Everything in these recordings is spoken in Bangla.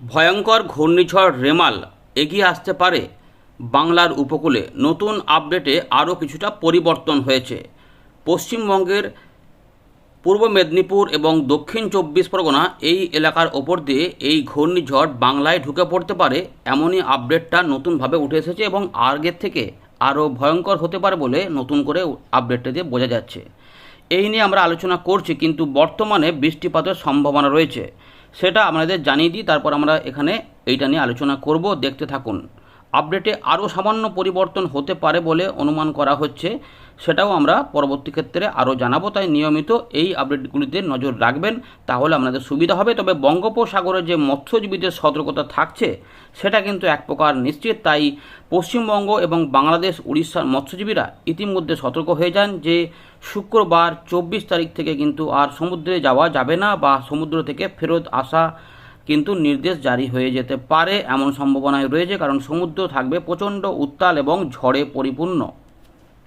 ভয়ঙ্কর ঘূর্ণিঝড় রেমাল এগিয়ে আসতে পারে বাংলার উপকূলে। নতুন আপডেটে আরও কিছুটা পরিবর্তন হয়েছে। পশ্চিমবঙ্গের পূর্ব মেদিনীপুর এবং দক্ষিণ চব্বিশ পরগনা এই এলাকার ওপর দিয়ে এই ঘূর্ণিঝড় বাংলায় ঢুকে পড়তে পারে এমনই আপডেটটা নতুনভাবে উঠে এসেছে এবং আগের থেকে আরও ভয়ঙ্কর হতে পারে বলে নতুন করে আপডেটটা দিয়ে বোঝা যাচ্ছে। এই নিয়ে আমরা আলোচনা করছি, কিন্তু বর্তমানে বৃষ্টিপাতের সম্ভাবনা রয়েছে। সেটা আপনাদের জানিয়ে দিই তারপর আমরা এখানে এইটা নিয়ে আলোচনা করব। দেখতে থাকুন। আপডেটে আরও সামান্য পরিবর্তন হতে পারে বলে অনুমান করা হচ্ছে। সেটাও আমরা পরবর্তী ক্ষেত্রে আরও জানাব। তাই নিয়মিত এই আপডেটগুলিতে নজর রাখবেন, তাহলে আপনাদের সুবিধা হবে। তবে বঙ্গোপসাগরে যে মৎস্যজীবীদের সতর্কতা থাকছে, সেটা কিন্তু এক প্রকার নিশ্চিত। তাই পশ্চিমবঙ্গ এবং বাংলাদেশ, উড়িষ্যার মৎস্যজীবীরা ইতিমধ্যে সতর্ক হয়ে যান যে শুক্রবার চব্বিশ তারিখ থেকে কিন্তু আর সমুদ্রে যাওয়া যাবে না বা সমুদ্র থেকে ফেরত আসা কিন্তু নির্দেশ জারি হয়ে যেতে পারে এমন সম্ভাবনায় রয়েছে কারণ সমুদ্র থাকবে প্রচণ্ড উত্তাল এবং ঝড়ে পরিপূর্ণ।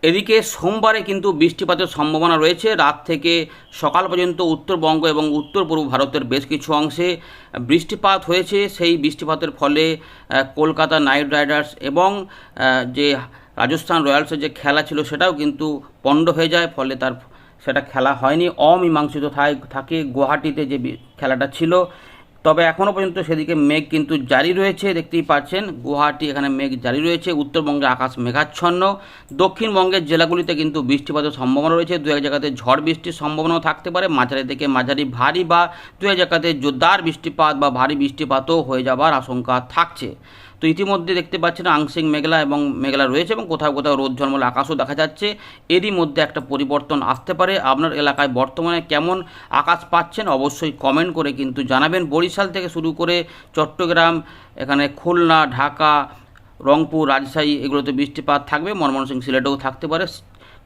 এদিকে সোমবারে কিন্তু বৃষ্টিপাতের সম্ভাবনা রয়েছে। রাত থেকে সকাল পর্যন্ত উত্তরবঙ্গ এবং উত্তর পূর্ব ভারতের বেশ কিছু অংশে বৃষ্টিপাত হয়েছে। সেই বৃষ্টিপাতের ফলে কলকাতা নাইট রাইডার্স এবং যে রাজস্থান রয়্যালসের যে খেলা ছিল সেটাও কিন্তু পণ্ড হয়ে যায়। ফলে তার, সেটা খেলা হয়নি। অমীমাংসিত থাক- গুয়াহাটিতে যে খেলাটা ছিল। তবে এখনও পর্যন্ত সেদিকে মেঘ কিন্তু জারি রয়েছে, দেখতেই পাচ্ছেন। গুয়াহাটি এখানে মেঘ জারি রয়েছে, উত্তরবঙ্গে আকাশ মেঘাচ্ছন্ন। দক্ষিণবঙ্গের জেলাগুলিতে কিন্তু বৃষ্টিপাতের সম্ভাবনা রয়েছে। দু এক জায়গাতে ঝড় বৃষ্টির সম্ভাবনাও থাকতে পারে। মাঝারি থেকে মাঝারি ভারী বা দু এক জায়গাতে জোরদার বৃষ্টিপাত বা ভারী বৃষ্টিপাতও হয়ে যাবার আশঙ্কা থাকছে। তো ইতিমধ্যে দেখতে পাচ্ছেন আংশিক মেঘলা এবং মেঘলা রয়েছে এবং কোথাও কোথাও রোদ ঝলমল আকাশও দেখা যাচ্ছে। এরই মধ্যে একটা পরিবর্তন আসতে পারে। আপনার এলাকায় বর্তমানে কেমন আকাশ পাচ্ছেন অবশ্যই কমেন্ট করে কিন্তু জানাবেন। বরিশাল থেকে শুরু করে চট্টগ্রাম, এখানে খুলনা, ঢাকা, রংপুর, রাজশাহী এগুলোতে বৃষ্টিপাত থাকবে। ময়মনসিংহ সিলেটেও থাকতে পারে।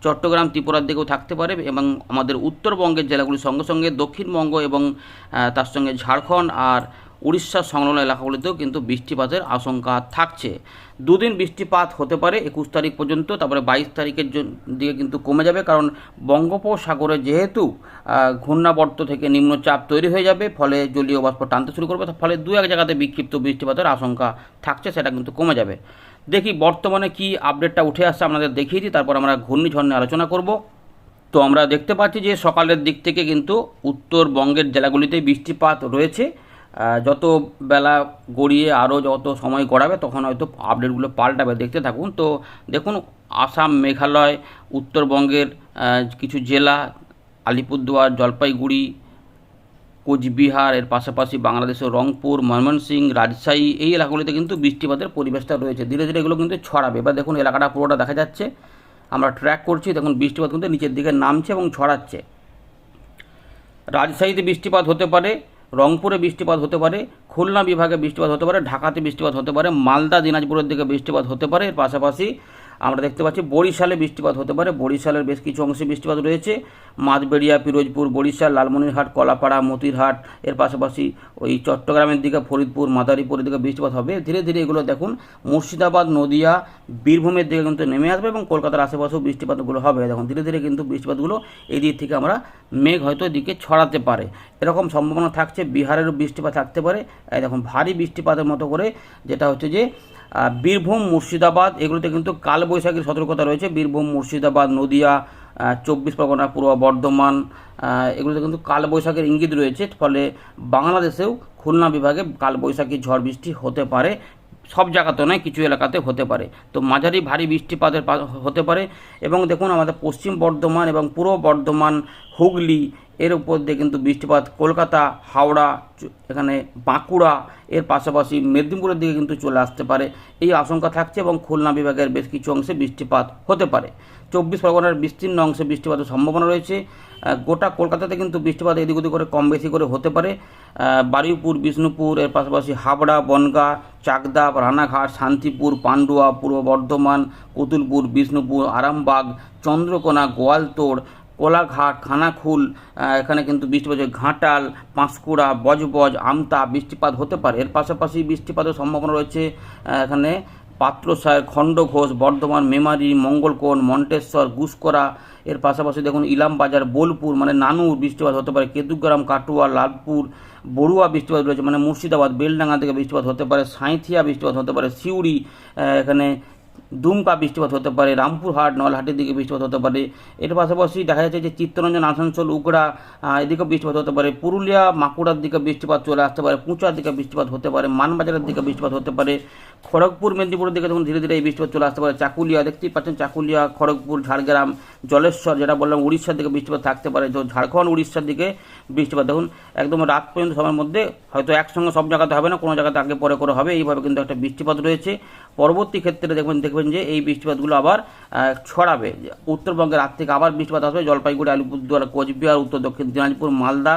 চট্টগ্রাম, ত্রিপুরার দিকেও থাকতে পারে এবং আমাদের উত্তরবঙ্গের জেলাগুলির সঙ্গে সঙ্গে দক্ষিণবঙ্গ এবং তার সঙ্গে ঝাড়খণ্ড আর উড়িষ্যার সংলগ্ন এলাকাগুলিতেও কিন্তু বৃষ্টিপাতের আশঙ্কা থাকছে। দুদিন বৃষ্টিপাত হতে পারে একুশ তারিখ পর্যন্ত, তারপরে বাইশ তারিখের দিকে কিন্তু কমে যাবে কারণ বঙ্গোপসাগরে যেহেতু ঘূর্ণাবর্ত থেকে নিম্নচাপ তৈরি হয়ে যাবে, ফলে জলীয় বাষ্প টানতে শুরু করবে ফলে দু এক জায়গাতে বিক্ষিপ্ত বৃষ্টিপাতের আশঙ্কা থাকছে, সেটা কিন্তু কমে যাবে। দেখি বর্তমানে কি আপডেটটা উঠে আসছে, আপনাদের দেখিয়ে দিই, তারপর আমরা ঘূর্ণিঝড় নিয়ে আলোচনা করব। তো আমরা দেখতে পাচ্ছি যে সকালের দিক থেকে কিন্তু উত্তরবঙ্গের জেলাগুলিতে বৃষ্টিপাত রয়েছে। যত বেলা গড়িয়ে আরও যত সময় গড়াবে, তখন হয়তো আপডেটগুলো পাল্টাবে। দেখতে থাকুন। তো দেখুন, আসাম, মেঘালয়, উত্তরবঙ্গের কিছু জেলা, আলিপুরদুয়ার, জলপাইগুড়ি, কোচবিহার, এর পাশাপাশি বাংলাদেশের রংপুর ময়মনসিংহ রাজশাহী, এই এলাকাগুলিতে কিন্তু বৃষ্টিপাতের পরিবেশটা রয়েছে। ধীরে ধীরে এগুলো কিন্তু ছড়াবে। এবার দেখুন, এলাকাটা পুরোটা দেখা যাচ্ছে। আমরা ট্র্যাক করছি। দেখুন, বৃষ্টিপাত কিন্তু নিচের দিকে নামছে এবং ছড়াচ্ছে। রাজশাহীতে বৃষ্টিপাত হতে পারে। রংপুরে বৃষ্টিপাত হতে পারে, খুলনা বিভাগে বৃষ্টিপাত হতে পারে, ঢাকাতে বৃষ্টিপাত হতে পারে, মালদা, দিনাজপুরের দিকে বৃষ্টিপাত হতে পারে। এর পাশাপাশি আমরা দেখতে পাচ্ছি বরিশালে বৃষ্টিপাত হতে পারে, বরিশালের বেশ কিছু অংশে বৃষ্টিপাত রয়েছে। মাঝবেড়িয়া, পিরোজপুর, বরিশাল, লালমনিরহাট, কলাপাড়া, মতিরহাট, এর পাশাপাশি ওই চট্টগ্রামের দিকে, ফরিদপুর, মাদারীপুরের দিকে বৃষ্টিপাত হবে। ধীরে ধীরে এগুলো দেখুন, মুর্শিদাবাদ, নদিয়া, বীরভূমের দিকে কিন্তু নেমে আসবে এবং কলকাতার আশেপাশেও বৃষ্টিপাতগুলো হবে। দেখুন, ধীরে ধীরে কিন্তু বৃষ্টিপাতগুলো এই দিক থেকে আমরা মেঘ হয়তো এদিকে ছড়াতে পারে। এরকম সম্ভাবনা থাকছে, বিহারেরও বৃষ্টিপাত থাকতে পারে। দেখুন, ভারী বৃষ্টিপাতের মতো করে যেটা হচ্ছে যে বীরভূম, মুর্শিদাবাদ, এগুলোতে কিন্তু কালবৈশাখীর সতর্কতা রয়েছে। বীরভূম, মুর্শিদাবাদ, নদিয়া চব্বিশ পরগনা, পূর্ব বর্ধমান এগুলোতে কিন্তু কালবৈশাখীর ইঙ্গিত রয়েছে। ফলে বাংলাদেশেও খুলনা বিভাগে কালবৈশাখী ঝড় বৃষ্টি হতে পারে। সব জায়গাতে নয়, কিছু এলাকাতে হতে পারে। তো মাঝারি ভারী বৃষ্টিপাতের হতে পারে। এবং দেখুন, আমাদের পশ্চিম বর্ধমান এবং পূর্ব বর্ধমান, হুগলি এর উপর দিয়ে কিন্তু বৃষ্টিপাত কলকাতা, হাওড়া এখানে বাঁকুড়া, এর পাশাপাশি মেদিনীপুরের দিকে কিন্তু চলে আসতে পারে। এই আশঙ্কা থাকছে এবং খুলনা বিভাগের বেশ কিছু অংশে বৃষ্টিপাত হতে পারে। চব্বিশ পরগনার বিস্তীর্ণ অংশে বৃষ্টিপাতের সম্ভাবনা রয়েছে। গোটা কলকাতাতে কিন্তু বৃষ্টিপাত এদিক ওদিক করে কম বেশি করে হতে পারে। বারুইপুর, বিষ্ণুপুর, এর পাশাপাশি হাবড়া বনগাঁ, চাকদা, রানাঘাট, শান্তিপুর, পান্ডুয়া, পূর্ব বর্ধমান কতুলপুর বিষ্ণুপুর, আরামবাগ, চন্দ্রকোনা, গোয়ালতোড় কোলাঘাট, খানাখুল এখানে কিন্তু বৃষ্টিপাত। ঘাটাল, পাঁশকুড়া, বজবজ, আমতা বৃষ্টিপাত হতে পারে। এর পাশাপাশি বৃষ্টিপাতের সম্ভাবনা রয়েছে এখানে পাত্রসায়, খণ্ডঘোষ, বর্ধমান, মেমারি, মঙ্গলকোণ, মন্টেশ্বর, গুসকরা। এর পাশাপাশি দেখুন ইলামবাজার, বোলপুর মানে নানুর বৃষ্টিপাত হতে পারে। কেতুগ্রাম কাটুয়া, লালপুর, বড়ুয়া বৃষ্টিপাত রয়েছে মানে মুর্শিদাবাদ, বেলডাঙ্গা থেকে বৃষ্টিপাত হতে পারে। সাঁইথিয়া বৃষ্টিপাত হতে পারে। সিউড়ি এখানে দুমকা বৃষ্টিপাত হতে পারে, রামপুরহাট, নলহাটের দিকে বৃষ্টিপাত হতে পারে। এর পাশাপাশি দেখা যাচ্ছে যে চিত্তরঞ্জন, আসানসোল, উগড়া এদিকে বৃষ্টিপাত হতে পারে। পুরুলিয়া বাঁকুড়ার দিকে বৃষ্টিপাত চলে আসতে পারে। পুঁচার দিকে বৃষ্টিপাত হতে পারে। মানবাজারের দিকে বৃষ্টিপাত হতে পারে। খড়গপুর, মেদিনীপুরের দিকে যখন ধীরে ধীরে এই বৃষ্টিপাত চলে আসতে পারে। চাকুলিয়া, দেখতেই পাচ্ছেন চাকুলিয়া, খড়গপুর, ঝাড়গ্রাম, জলেশ্বর যেটা বললাম, উড়িষ্যার দিকে বৃষ্টিপাত থাকতে পারে। তো ঝাড়খণ্ড, উড়িষ্যার দিকে বৃষ্টিপাত দেখুন, একদম রাত পর্যন্ত সময়ের মধ্যে হয়তো একসঙ্গে সব জায়গাতে হবে না, কোনো জায়গাতে আগে পরে করে হবে। এইভাবে কিন্তু একটা বৃষ্টিপাত রয়েছে। পরবর্তী ক্ষেত্রে দেখবেন দেখবেন যে এই বৃষ্টিপাতগুলো আবার ছড়াবে। উত্তরবঙ্গের রাত থেকে আবার বৃষ্টিপাত আসবে। জলপাইগুড়ি, আলিপুরদুয়ার, কোচবিহার, উত্তর দক্ষিণ দিনাজপুর, মালদা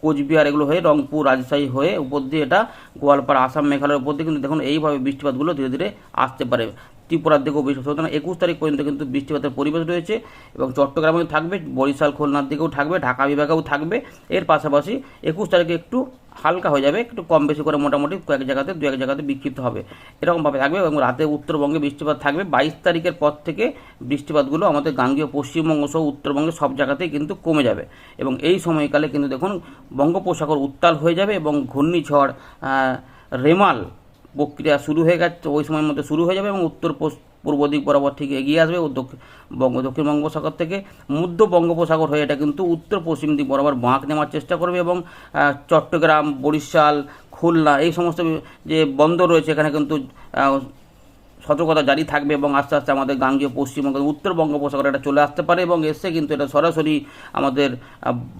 কোচবিহার এগুলো হয়ে রংপুর, রাজশাহী হয়ে উপর দিয়ে এটা গোয়ালপাড়া, আসাম, মেঘালয়ের উপর দিয়ে কিন্তু দেখুন এইভাবে বৃষ্টিপাতগুলো ধীরে ধীরে আসতে পারে। ত্রিপুরার দিকেও বৃষ্টিপাত সুতরাং একুশ তারিখ পর্যন্ত কিন্তু বৃষ্টিপাতের পরিবেশ রয়েছে এবং চট্টগ্রামেও থাকবে, বরিশাল, খুলনার দিকেও থাকবে, ঢাকা বিভাগেও থাকবে। এর পাশাপাশি একুশ তারিখে একটু হালকা হয়ে যাবে, একটু কম বেশি করে মোটামুটি কয়েক জায়গাতে, দু এক জায়গাতে বিক্ষিপ্ত হবে। এরকমভাবে থাকবে এবং রাতে উত্তরবঙ্গে বৃষ্টিপাত থাকবে। বাইশ তারিখের পর থেকে বৃষ্টিপাতগুলো আমাদের গাঙ্গীয়, পশ্চিমবঙ্গ সহ উত্তরবঙ্গে সব জায়গাতেই কিন্তু কমে যাবে। এবং এই সময়কালে কিন্তু দেখুন বঙ্গোপসাগর উত্তাল হয়ে যাবে এবং ঘূর্ণিঝড় রেমাল প্রক্রিয়া শুরু হয়ে গেছে ওই সময়ের মধ্যে শুরু হয়ে যাবে এবং উত্তর পূর্ব দিক বরাবর ঠিক এগিয়ে আসবে ও বঙ্গ, দক্ষিণ বঙ্গোপসাগর থেকে মধ্য বঙ্গোপসাগর হয়ে এটা কিন্তু উত্তর পশ্চিম দিক বরাবর বাঁক নেওয়ার চেষ্টা করবে এবং চট্টগ্রাম, বরিশাল, খুলনা এই সমস্ত যে বন্দর রয়েছে এখানে কিন্তু সতর্কতা জারি থাকবে এবং আস্তে আস্তে আমাদের গাঙ্গীয় পশ্চিমবঙ্গ উত্তর বঙ্গোপসাগরে এটা চলে আসতে পারে এবং এসে কিন্তু এটা সরাসরি আমাদের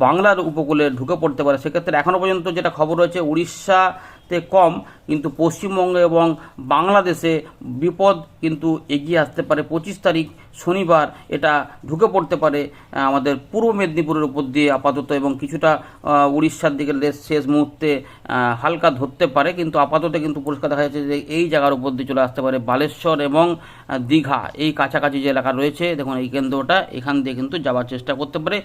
বাংলার উপকূলে ঢুকে পড়তে পারে। সেক্ষেত্রে এখনও পর্যন্ত যেটা খবর রয়েছে উড়িষ্যাতে কম, কিন্তু পশ্চিমবঙ্গে এবং বাংলাদেশে বিপদ কিন্তু এগিয়ে আসতে পারে। পঁচিশ তারিখ শনিবার এটা ঢুকে পড়তে পারে আমাদের পূর্ব মেদিনীপুরের উপর দিয়ে আপাতত এবং কিছুটা উড়িষ্যার দিকে শেষ মুহূর্তে হালকা ধরতে পারে, কিন্তু আপাতত কিন্তু পরিষ্কার দেখা যাচ্ছে যে এই জায়গার উপর দিয়ে চলে আসতে পারে বালেশ্বর এবং দীঘা। এই কাছাকাছি যে এলাকা রয়েছে, দেখুন এই কেন্দ্রটা এখান দিয়ে কিন্তু যাওয়ার চেষ্টা করতে পারে।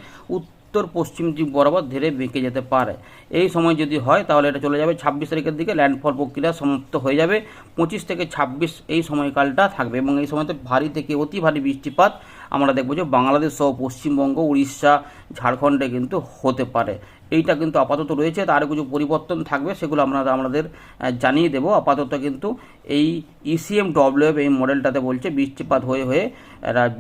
উত্তর পশ্চিম দিক বরাবর ধীরে বেঁকে যেতে পারে। এই সময় যদি হয়, তাহলে এটা চলে যাবে ছাব্বিশ তারিখের দিকে। ল্যান্ডফল প্রক্রিয়া সমাপ্ত হয়ে যাবে। পঁচিশ থেকে ছাব্বিশ এই সময়কালটা থাকবে এবং এই সময়তে ভারী থেকে অতি ভারী বৃষ্টিপাত আমরা দেখব যে বাংলাদেশ সহ পশ্চিমবঙ্গ, উড়িষ্যা, ঝাড়খণ্ডে কিন্তু হতে পারে। এইটা কিন্তু আপাতত রয়েছে তার কিছু পরিবর্তন থাকবে, সেগুলো আমরা আমাদের জানিয়ে দেব। আপাতত কিন্তু এই E ইসিএম ডব্লিউএফ এই মডেলটাতে বলছে বৃষ্টিপাত হয়ে হয়ে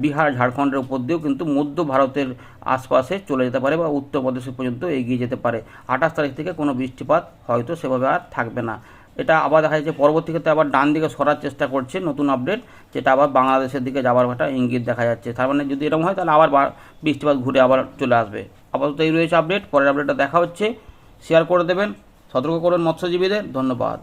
বিহার, ঝাড়খণ্ডের উপর দিয়েও কিন্তু মধ্য ভারতের আশপাশে চলে যেতে পারে বা উত্তরপ্রদেশ পর্যন্ত এগিয়ে যেতে পারে। আঠাশ তারিখ থেকে কোনো বৃষ্টিপাত হয়তো সেভাবে আর থাকবে না। এটা আবার দেখা যাচ্ছে পরবর্তী ক্ষেত্রে আবার ডান দিকে সরার চেষ্টা করছে নতুন আপডেট যেটা আবার বাংলাদেশের দিকে যাওয়ার একটা ইঙ্গিত দেখা যাচ্ছে। তার মানে যদি এরকম হয়, তাহলে আবার বৃষ্টিপাত ঘুরে আবার চলে আসবে। আপাতত এই রয়েছে আপডেট পরের আপডেটটা দেখা হচ্ছে। শেয়ার করে দেবেন, সতর্ক করুন মৎস্যজীবীদের, ধন্যবাদ।